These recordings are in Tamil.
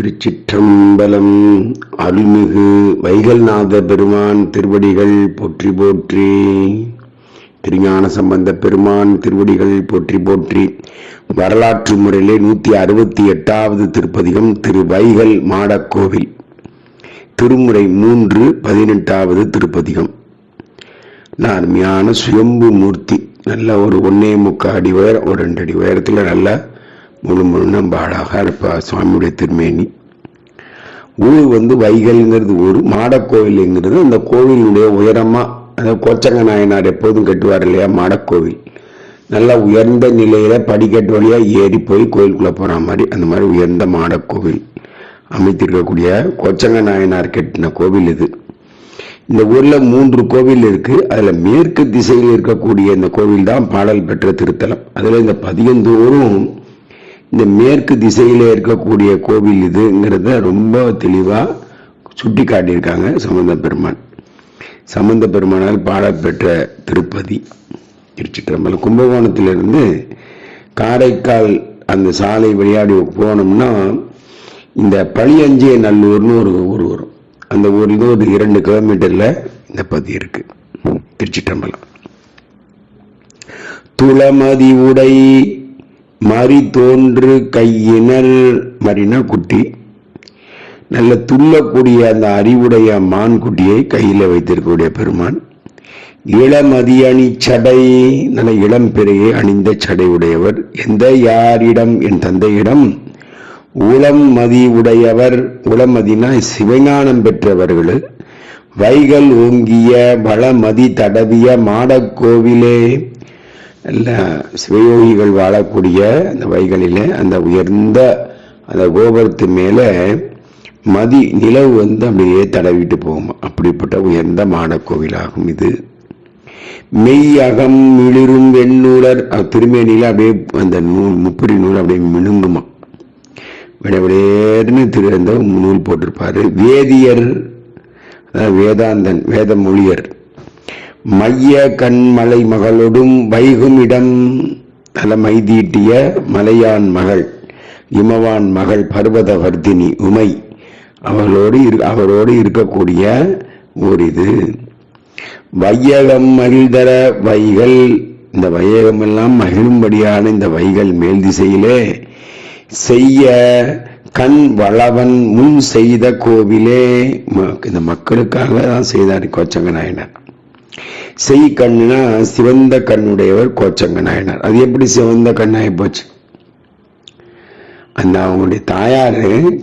திருச்சிற்றம்பலம் அருள்மிகு வைகல்நாத பெருமான் திருவடிகள் போற்றி போற்றி. திருஞான சம்பந்த பெருமான் திருவடிகள் போற்றி போற்றி. வரலாற்று முறையிலே நூற்றி அறுபத்தி எட்டாவது திருப்பதிகம் திரு வைகல் மாடக்கோவில். திருமுறை மூன்று பதினெட்டாவது திருப்பதிகம். நல்ல அருமையான சுயம்பு மூர்த்தி. நல்ல ஒரு ஒன்னே முக்கால் அடி உயரம் ஒரு ரெண்டு அடி உயரத்தில் நல்ல முழு முழுன்னு ரொம்ப அழகாக இருப்பா சுவாமியுடைய திருமேனி. ஊர் வந்து வைகல்ங்கிறது ஊர் மாடக்கோவிலுங்கிறது அந்த கோவிலுடைய உயரமாக அதாவது கோச்சங்க நாயனார் எப்போதும் கட்டுவார் இல்லையா மாடக்கோவில். நல்லா உயர்ந்த நிலையில் படிக்கட்டு வழியாக ஏறி போய் கோயிலுக்குள்ளே போகிற மாதிரி அந்த மாதிரி உயர்ந்த மாடக்கோவில் அமைத்திருக்கக்கூடிய கோச்சங்க நாயனார் கட்டின கோவில் இது. இந்த ஊரில் மூன்று கோவில் இருக்குது அதில் மேற்கு திசையில் இருக்கக்கூடிய இந்த கோவில் தான் பாடல் பெற்ற திருத்தலம். அதில் இந்த பதியந்தோறும் இந்த மேற்கு திசையில இருக்கக்கூடிய கோவில் இதுங்கிறத ரொம்ப தெளிவா சுட்டி காட்டியிருக்காங்க சம்பந்த பெருமான் சம்பந்த பெருமானால் பாடப்பெற்ற திருப்பதி திருச்சிற்றம்பலம். கும்பகோணத்திலிருந்து காரைக்கால் அந்த சாலை விளையாடி போனோம்னா இந்த பழியஞ்சிய நல்லூர்னு ஒரு ஊர் வரும். அந்த ஊர்லேருந்து ஒரு இரண்டு கிலோமீட்டர்ல இந்த பதி இருக்கு. திருச்சிட்டம்பலம் துளமதி உடை மறி தோன்று கையினல் மறினா குட்டி. நல்ல துள்ளக்கூடிய அந்த அறிவுடைய மான் குட்டியை கையில் வைத்திருக்கக்கூடிய பெருமான். இளமதி அணி சடை நல்ல இளம் பெறையை அணிந்த சடை உடையவர் எந்த யாரிடம்? என் தந்தையிடம். உளம் மதி உடையவர். உளமதினா சிவஞானம் பெற்றவர்கள். வைகள் ஓங்கிய வளமதி தடவிய மாடக்கோவிலே. நல்ல சிவயோகிகள் வாழக்கூடிய அந்த வைகளிலே அந்த உயர்ந்த அந்த கோபுரத்து மேலே மதி நிலவு வந்து அப்படியே தடவிட்டு போகும். அப்படிப்பட்ட உயர்ந்த மாடக்கோவிலாகும் இது. மெய் அகம் மிளிரும் வெண்ணூலர் திருமேனியில் அப்படியே அந்த நூல் முப்படி நூல் அப்படியே மினுங்குமா. விடவிடேன்னு திரு அந்த நூல் போட்டிருப்பாரு. வேதியர் வேதாந்தன் வேத மொழியர் மைய கண்மலை மகளோடும் வைகும் இடம் நல்ல மைதீட்டிய மலையான் மகள் இமவான் மகள் பர்வத வர்த்தினி உமை அவளோடு அவரோடு இருக்கக்கூடிய ஒரு இது வையகம் மகிழ்தர வைகள் இந்த வையகம் எல்லாம் மகிழும்படியான இந்த வைகள் மேல் திசையிலே செய்ய கண் வளவன் முன் செய்த கோவிலே இந்த மக்களுக்காக தான் செய்தார் கோச்சங்க நாயனர் செய் கண்ணுனா சிவந்த கண்ணுடையவர் கோச்சங்க நாயனார் அது எப்படி சிவந்த கண்ணாகி போச்சு? அந்த அவங்களுடைய தாயார்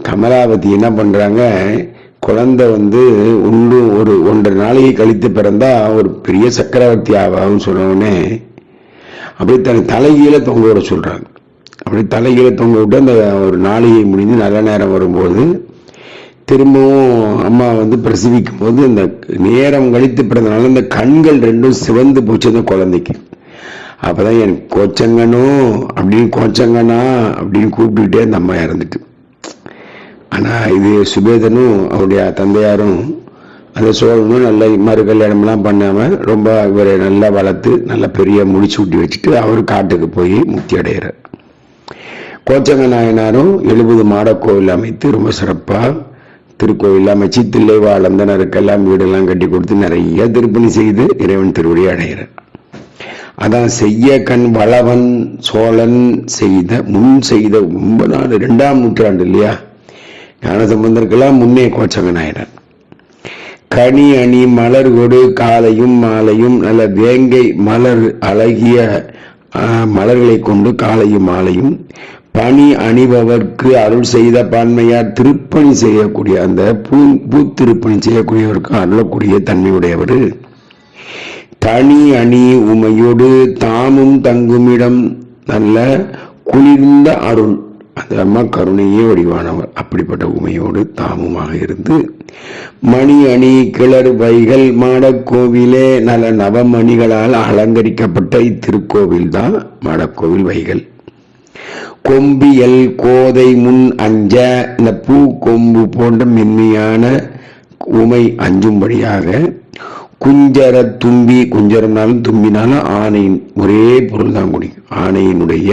கமலாவதி என்ன பண்ணுறாங்க குழந்தை வந்து ஒன்று ஒரு ஒன்றரை நாளைக்கு கழித்து பிறந்தா ஒரு பெரிய சக்கரவர்த்தி ஆவான்னு சொன்னோடனே அப்படியே தன் தலைகீழ தொங்க விட சொல்கிறாங்க அப்படி தலைகீழ தொங்க விட்டு அந்த ஒரு நாளிகை முடிந்து நல்ல நேரம் வரும்போது திரும்பவும் அம்மா வந்து பிரசவிக்கும் போது இந்த நேரம் கழித்து பிறந்தனால இந்த கண்கள் ரெண்டும் சிவந்து போச்சு அந்த குழந்தைக்கு. அப்பதான் என் கோச்சங்கனோ அப்படின்னு கோச்சங்கனா அப்படின்னு கூப்பிட்டுட்டே அந்த அம்மா இறந்துட்டு. ஆனா இது சுபேதனும் அவருடைய தந்தையாரும் அந்த சோழனும் நல்ல மறு கல்யாணம்லாம் பண்ணாம ரொம்ப இவரை நல்லா வளர்த்து நல்லா பெரிய முடிச்சு விட்டி வச்சுட்டு அவர் காட்டுக்கு போய் முக்தி அடைகிறார் கோச்சங்க நாயனாரும் எழுபது மாடக்கோவில் அமைத்து ரொம்ப சிறப்பாக திருக்கோயில் அமைச்சு தில்லை வாழ்ந்தனருக்கெல்லாம் வீடெல்லாம் கட்டி கொடுத்து நிறைய திருப்பணி செய்து இறைவன் திருவடி அடைகிறார். அதான் செய்ய கண் வளவன் சோழன் செய்த முன் செய்த ஒன்பதாண்டு இரண்டாம் நூற்றாண்டு இல்லையா? ஞானசம்பந்தருக்கெல்லாம் முன்னே கோச்சகன் நாயனார் கனி அணி மலர் கொடு காலையும் மாலையும் நல்ல வேங்கை மலர் அழகிய மலர்களை கொண்டு காலையும் மாலையும் பணி அணிபவர்க்கு அருள் செய்த பான்மையார் திருப்பணி செய்யக்கூடிய அந்த பூ பூ திருப்பணி செய்யக்கூடியவருக்கு அருளக்கூடிய தன்மையுடையவர். தனி அணி உமையோடு தாமும் தங்குமிடம் நல்ல குளிர்ந்த அருள். அந்த அம்மா கருணையே வடிவானவர். அப்படிப்பட்ட உமையோடு தாமுமாக இருந்து மணி அணி கிளர் வைகள் மாடக்கோவிலே நல்ல நவமணிகளால் அலங்கரிக்கப்பட்ட இத்திருக்கோவில் தான் மாடக்கோவில் வைகள். கொம்பியல் கோதை முன் அஞ்ச இந்த பூ கொம்பு போன்ற மென்மையான உமை அஞ்சும்படியாக குஞ்சர தும்பி குஞ்சரம்னாலும் தும்பினாலும் ஆணையின் ஒரே பொருள் தான் குடிக்கும் ஆணையினுடைய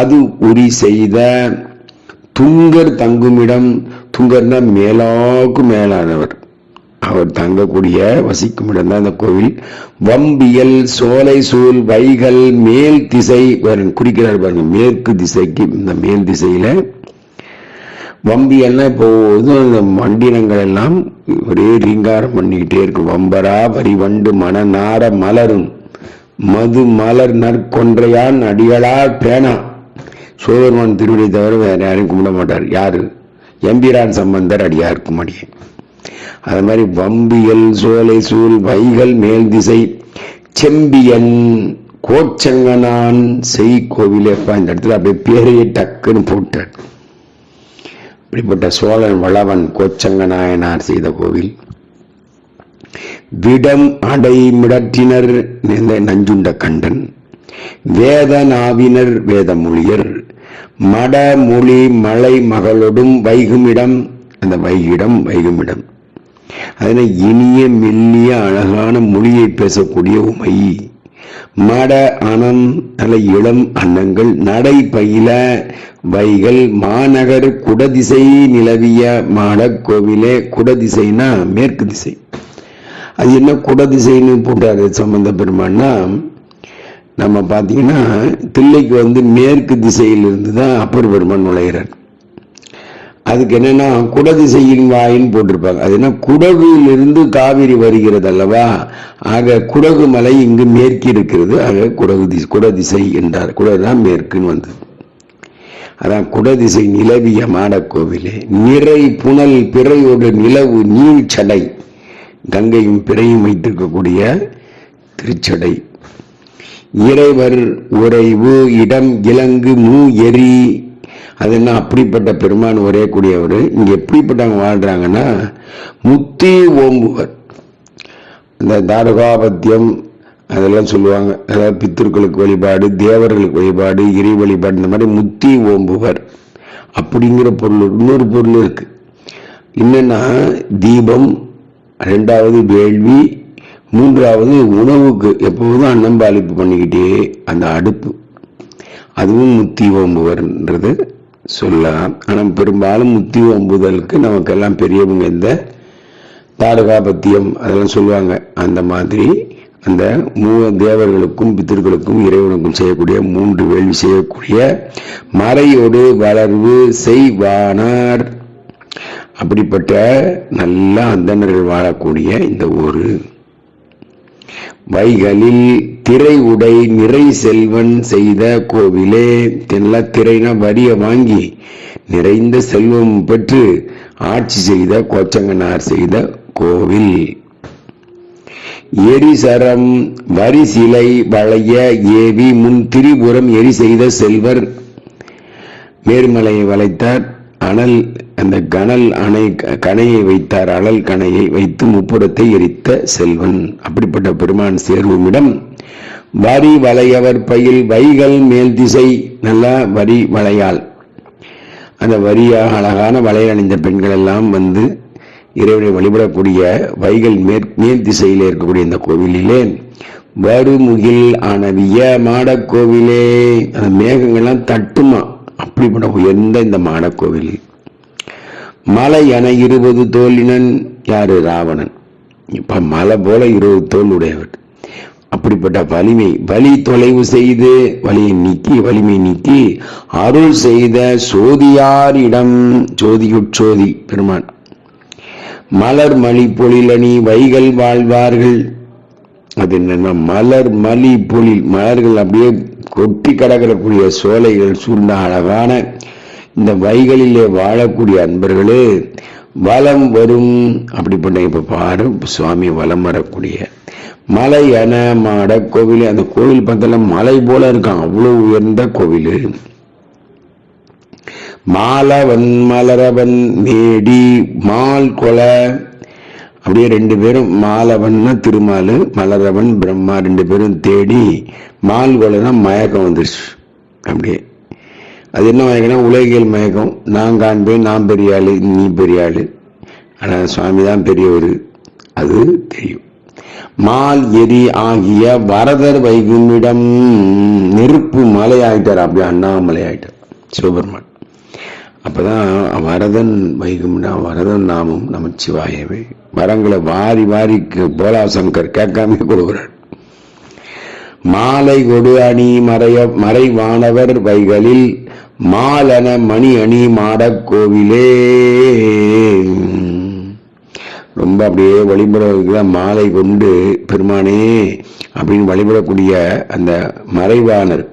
அது உரி செய்த துங்கர் தங்குமிடம் துங்கர்னா மேலாக்கு மேலானவர். அவர் தங்கக்கூடிய வசிக்கும் இடம் தான் இந்த கோவில். வம்பியல் சோலை சூழ் வைகள் மேல் திசை குறிக்கிறார் பாருங்க மேற்கு திசைக்கு இந்த மேல் திசையில. வம்பியல்னா இப்போ இதுவும் இந்த மண்டினங்கள் எல்லாம் ஒரே ரீங்காரம் பண்ணிக்கிட்டே இருக்கு. வம்பரா வரி வண்டு மன நாட மலரும். மது மலர் நற்கொன்றையான் அடிகளார் பேனா. சோதர்மான் திருவிடை தவிர வேற யாரையும் கும்பிட மாட்டார். யாரு? எம்பிரான் சம்பந்தர் அடியாருக்கும் அடியே அது மாதிரி வம்பியல் சோலை சூழ் வைகள் மேல் திசை. செம்பியன் கோச்சங்கனான் செய் கோவிலேப்பா இந்த இடத்துல அப்படியே பேரையே டக்குன்னு போட்டார். இப்படிப்பட்ட சோழன் வளவன் கோச்சங்க நாயனார் செய்த கோவில். விடம் அடை மிடற்றினர் நஞ்சுண்ட கண்டன் வேத நாவினர் வேதமொழியர் மடமொழி மலை மகளொடும் வைகுமிடம் அந்த வைகிடம் வைகுமிடம். அதனை இனிய மெல்லிய அழகான மொழியை பேசக்கூடிய உமை. மட அனம் நல்ல இளம் அன்னங்கள் நடை பயில வைகள் மாநகர் குடதிசை நிலவிய மாடக்கோவிலே குடதிசைனா மேற்கு திசை. அது என்ன குடதிசைன்னு போட்டாரு சம்பந்த பெருமான்னா நம்ம பார்த்தீங்கன்னா தில்லைக்கு வந்து மேற்கு திசையிலிருந்து தான் அப்பர் பெருமான் நுழைகிறார் அதுக்கு என்னன்னா குடதிசையின் வாயின்னு போட்டிருப்பாங்க. அது என்ன குடகுலிருந்து காவிரி வருகிறது அல்லவா ஆக குடகு மலை இங்கு மேற்கு இருக்கிறது. ஆக குடகு திசை குடதிசை என்றார். குடகுதான் மேற்குன்னு வந்தது. அதான் குடதிசை நிலவிய மாடக்கோவிலே நிறை புனல் பிறையோடு நிலவு நீழ்ச்சடை கங்கையும் பிறையும் வைத்திருக்கக்கூடிய திருச்சடை. இறைவர் உறைவு இடம் இலங்கு மூ எரி அது என்ன அப்படிப்பட்ட பெருமான் ஒரே கூடியவர் இங்கே எப்படிப்பட்டவங்க வாழ்றாங்கன்னா முத்தி ஓம்புவர். இந்த தாரகாபத்தியம் அதெல்லாம் சொல்லுவாங்க. அதாவது பித்திருக்களுக்கு வழிபாடு தேவர்களுக்கு வழிபாடு இறை வழிபாடு இந்த மாதிரி முத்தி ஓம்புவர். அப்படிங்கிற பொருள் இன்னொரு பொருள் இருக்கு. என்னன்னா தீபம் ரெண்டாவது வேள்வி மூன்றாவது உணவுக்கு. எப்போதும் அன்னம்பாலிப்பு பண்ணிக்கிட்டே அந்த அடுப்பு. அதுவும் முத்தி ஓம்புவர்ன்றது. சொல்லலாம். ஆனால் பெரும்பாலும் முத்தி ஒம்புதலுக்கு நமக்கெல்லாம் பெரியவங்க இந்த தாரகாபத்தியம் அதெல்லாம் சொல்லுவாங்க. அந்த மாதிரி அந்த மூ தேவர்களுக்கும் பித்தர்களுக்கும் இறைவனுக்கும் செய்யக்கூடிய மூன்று வேள்வி செய்யக்கூடிய மறையோடு வளர்வு செய்வானார். அப்படிப்பட்ட நல்ல அந்தனர்கள் வாழக்கூடிய இந்த ஊர் வைகளில் திரை உடை நிறை செல்வன் செய்த கோவிலே தெல்ல திரைனா வரிய வாங்கி நிறைந்த செல்வம் பெற்று ஆட்சி செய்த கோச்சங்கனார் செய்த கோவில். எரிசரம் வரி சிலை வளைய ஏவி முன் திரிபுரம் எரி செய்த செல்வர். மேர்மலையை வளைத்தார் அனல் அந்த கனல் அணை கணையை வைத்தார். அழல் கணையை வைத்து முப்புறத்தை எரித்த செல்வன். அப்படிப்பட்ட பெருமான் சேர்வுமிடம் வரி வளையவர் பயில் வைகள் மேல் திசை நல்ல வரி வளையால். அந்த வரியாக அழகான வளையல் அணிந்த பெண்கள் எல்லாம் வந்து இறைவனை வழிபடக்கூடிய வைகள் மேற் மேல் திசையில் இருக்கக்கூடிய இந்த கோவிலிலே வருமுகில் ஆனவிய மாடக்கோவிலே அந்த மேகங்கள்லாம் தட்டுமா? அப்படிப்பட்ட உயர்ந்த இந்த மாடக்கோவில். மலை என இருபது தோலினன் யாரு? ராவணன். இப்ப மலை போல இருபது தோல் உடையவர். அப்படிப்பட்ட வலிமை வலி தொலைவு செய்து வலியை நீக்கி வலிமை நீக்கி அருள் செய்த சோதியாரிடம் ஜோதியுட்சோதி பெருமான். மலர் மலி பொழிலணி வைகள் வாழ்வார்கள். அது என்னன்னா மலர் மலி பொழில். மலர்கள் அப்படியே கொட்டி கடக்கக்கூடிய சோலைகள் சூழ்ந்த அழகான இந்த வைகளிலே வாழக்கூடிய அன்பர்களே வலம் வரும். அப்படிப்பட்ட இப்ப பாரு சுவாமி வலம் வரக்கூடிய மலை என மாட கோவில் அந்த கோவில் பக்கத்துல மலை போல இருக்கான் அவ்வளோ உயர்ந்த கோவில். மாலவன் மலரவன் மேடி மால் கொலை. அப்படியே ரெண்டு பேரும் மாலவன்னா திருமாலு மலரவன் பிரம்மா ரெண்டு பேரும் தேடி மால் கொலைனா மயக்கம் வந்துருச்சு. அப்படியே. அது என்ன மயக்கம்னா உலகியல் மயக்கம். நான் காண்பேன் நான் பெரிய ஆளு நீ பெரிய ஆள். ஆனால் சுவாமி தான் பெரியவர். அது தெரியும். மால் எரி ஆகிய வரதர் வைகுமிடம் நெருப்பு மலை ஆயிட்டார் அப்படியே அண்ணாமலை ஆயிட்டார். சிவபெருமான். அப்பதான் வரதன் வைகும்னா வரதன் நாமம் நமச்சிவாயவே. வரங்களை வாரி வாரி போலாசங்கர் கேட்காம கொடுக்குறார். மாலை கொடு அணி மறைய மறைவானவர் வைகளில் மாலன மணி அணி மாடக் கோவிலே. ரொம்ப அப்படியே வழிபடுறதுக்கு மாலை கொண்டு பெருமானே அப்படின்னு வழிபடக்கூடிய அந்த மறைவானர்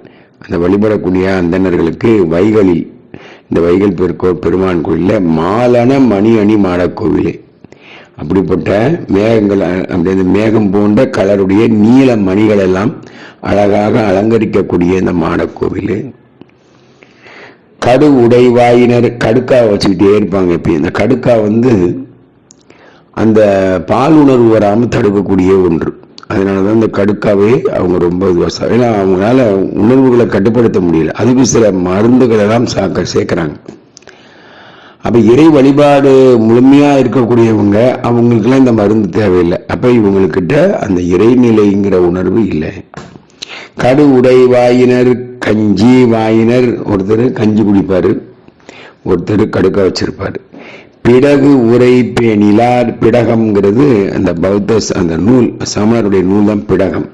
அந்த வழிபடக்கூடிய அந்தனர்களுக்கு வைகளில் இந்த வைகல் பெருக்கோ பெருமான் கோயிலில் மாலன மணி அணி மாடக்கோவில் அப்படிப்பட்ட மேகங்கள் அப்படி அந்த மேகம் போன்ற கலருடைய நீல மணிகள் எல்லாம் அழகாக அலங்கரிக்கக்கூடிய இந்த மாடக்கோவில் கடு உடைவாயினர் கடுக்கா வச்சுக்கிட்டே இருப்பாங்க இப்போ இந்த கடுக்கா வந்து அந்த பால் உணர்வு வராமல் தடுக்கக்கூடிய ஒன்று. அதனால தான் இந்த கடுக்காவே அவங்க ரொம்ப இதுவாக ஏன்னா அவங்களால உணர்வுகளை கட்டுப்படுத்த முடியல. அதுக்கு சில மருந்துகளை எல்லாம் சாக்க சேர்க்குறாங்க. அப்போ இறை வழிபாடு முழுமையாக இருக்கக்கூடியவங்க அவங்களுக்கெல்லாம் இந்த மருந்து தேவையில்லை. அப்போ இவங்கக்கிட்ட அந்த இறைநிலைங்கிற உணர்வு இல்லை. கடு உடை வாயினர் கஞ்சி வாயினர் ஒருத்தர் கஞ்சி குடிப்பார் ஒருத்தர் கடுக்க வச்சிருப்பார். பிடகு உரை பேணிலார் பிடகம்ங்கிறது அந்த பௌத்த அந்த நூல் சமணருடைய நூல் தான் பிடகம்.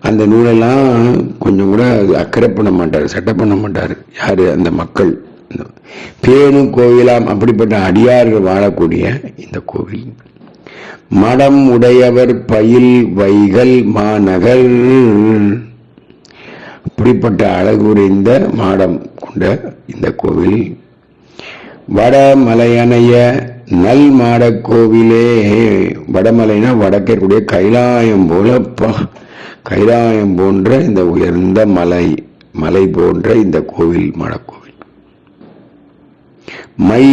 அந்த நூலெல்லாம் கொஞ்சம் கூட அக்கறை பண்ண மாட்டார் சட்டை பண்ண மாட்டார். யாரு? அந்த மக்கள். பேணு கோவிலாம் அப்படிப்பட்ட அடியார்கள் வாழக்கூடிய இந்த கோவில். மடம் உடையவர் பயில் வைகள் மாநகர். அப்படிப்பட்ட அழகுரைந்த மாடம் கொண்ட இந்த கோவில். வடமலையனைய நல்மாட கோவிலே வடமலைனா வடக்கக்கூடிய கைலாயம் போல கைலாயம் போன்ற இந்த உயர்ந்த மலை மலை போன்ற இந்த கோவில் மடக்கோவில் மை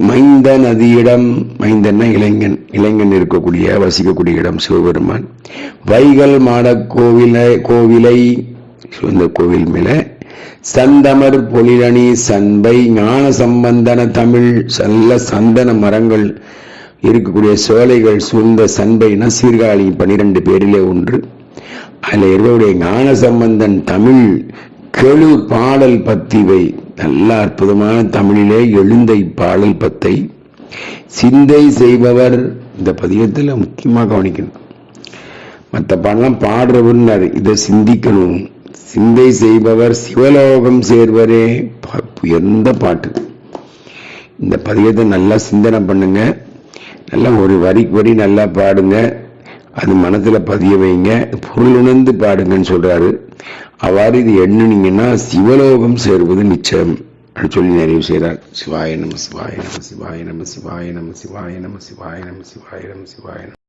மைந்த நதியிடம் மைந்தன்னா இளைஞன் இளைஞன் இருக்கக்கூடிய வசிக்கக்கூடிய இடம் சிவபெருமான். வைகள் மாட கோவிலை இந்த கோவில் மேலே சந்தமர் பொலிரணி சண்பை ஞான சம்பந்தன தமிழ் நல்ல சந்தன மரங்கள் இருக்கக்கூடிய சோலைகள் சூழ்ந்த சண்பைனா சீர்காழி பன்னிரெண்டு பேரிலே ஒன்று. அதில் இருக்கக்கூடிய ஞான சம்பந்தன் தமிழ் கெழு பாடல் பத்திவை நல்ல அற்புதமான தமிழிலே எழுந்த இப்பாடல் பத்தை சிந்தை செய்பவர். இந்த பதிகத்தில் முக்கியமாக கவனிக்கணும். மற்ற பாடலாம் பாடுறவர் இதை சிந்திக்கணும். சிந்தை செய்பவர் சிவலோகம் சேர்வரே. உயர்ந்த பாட்டு. இந்த பதிகத்தை நல்லா சிந்தனை பண்ணுங்க. நல்லா ஒரு வரிக்கு வரி நல்லா பாடுங்க. அது மனத்தில் பதிய வைங்க. பொருள் உணர்ந்து பாடுங்கன்னு சொல்கிறாரு அவ்வாறு இது எண்ணுனீங்கன்னா சிவலோகம் சேர்வது நிச்சயம் சொல்லி நிறைவு செய்கிறார் சிவாய நம சிவாய நம சிவாய நம சிவாய நம சிவாய நம சிவாய நம சிவாய நம சிவாய நம.